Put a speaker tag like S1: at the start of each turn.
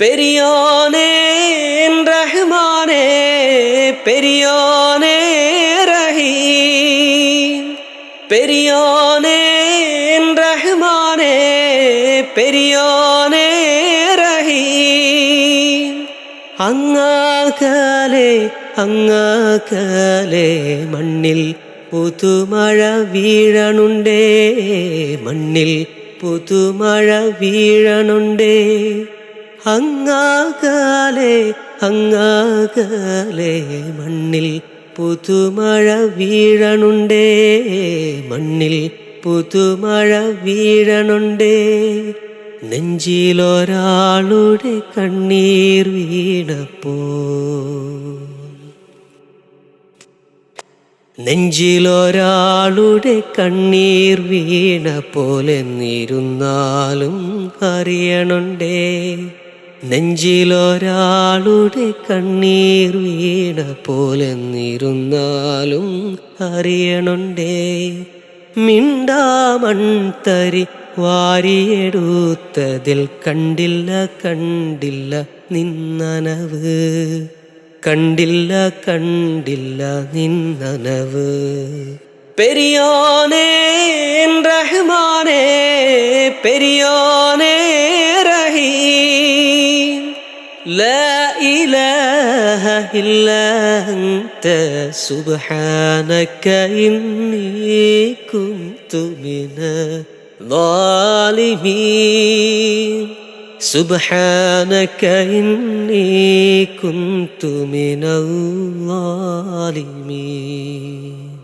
S1: പെരിയോനേ റഹ്മാനേ പെരിയോനേ റഹീം പെരിയോനേ റഹ്മാനേ പെരിയോനേ റഹീം അങ്ങാകലെ അങ്ങാകലെ മണ്ണിൽ പുതുമഴ വീഴണുണ്ടേ മണ്ണിൽ പുതുമഴ വീഴണുണ്ടേ അങ്ങാകലെ അങ്ങാകാലെ മണ്ണിൽ പുതുമഴ വീഴണുണ്ടേ മണ്ണിൽ പുതുമഴ വീഴണുണ്ടേ. നെഞ്ചിലൊരാളുടെ കണ്ണീർ വീണപ്പോ. നെഞ്ചിലൊരാളുടെ കണ്ണീർ വീണ പോലെ നിരുന്നാലും അറിയണുണ്ടേ. നെഞ്ചിലൊരാളുടെ കണ്ണീർ വീണ പോലെ നിരുന്നാലും അറിയണുണ്ടേ. മിണ്ടാമൺതരി വാരിയെടുത്തതിൽ കണ്ടില്ല കണ്ടില്ല നിന്നനവ്. കണ്ടില്ല കണ്ടില്ല നിന്നനവ്. പെരിയോനേ റഹ്മാനേ പെരിയോനേ لا إله إلا أنت سبحانك إني كنت من الظالمين. سبحانك إني كنت من الظالمين.